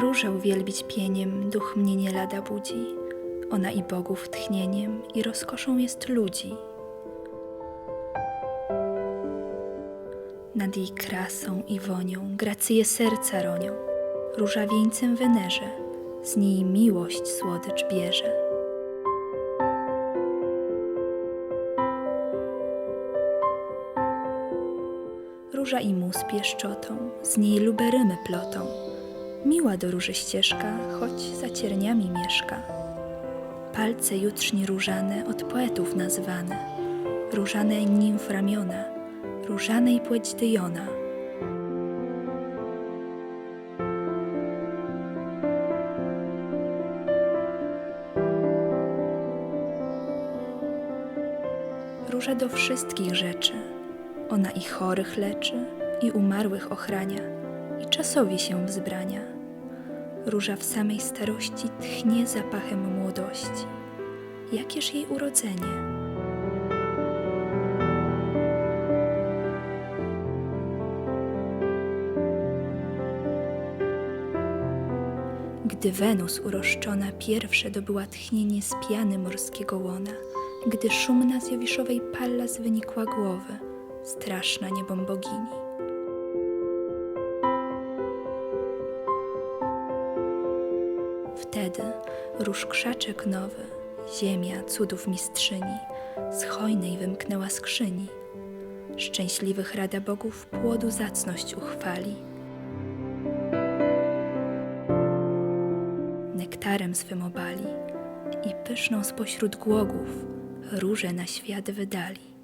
Różę wielbić pieniem duch mnie nie lada budzi. Ona i bogów tchnieniem i rozkoszą jest ludzi. Nad jej krasą i wonią gracje serca ronią. Róża wieńcem Wenerze, z niej miłość słodycz bierze. Róża i mus pieszczotą, z niej luberymy plotą. Miła do róży ścieżka, choć za cierniami mieszka. Palce jutrzni różane, od poetów nazwane. Różane nimf ramiona, różanej płeć dyjona. Róża do wszystkich rzeczy. Ona i chorych leczy, i umarłych ochrania, i czasowi się wzbrania. Róża w samej starości tchnie zapachem młodości. Jakież jej urodzenie? Gdy Wenus uroszczona pierwsze dobyła tchnienie z piany morskiego łona, gdy szumna z Jowiszowej Pallas wynikła głowy, straszna niebom bogini. Wtedy róż krzaczek nowy, ziemia cudów mistrzyni, z hojnej wymknęła skrzyni. Szczęśliwych rada bogów płodu zacność uchwali. Nektarem swym obali i pyszną spośród głogów róże na świat wydali.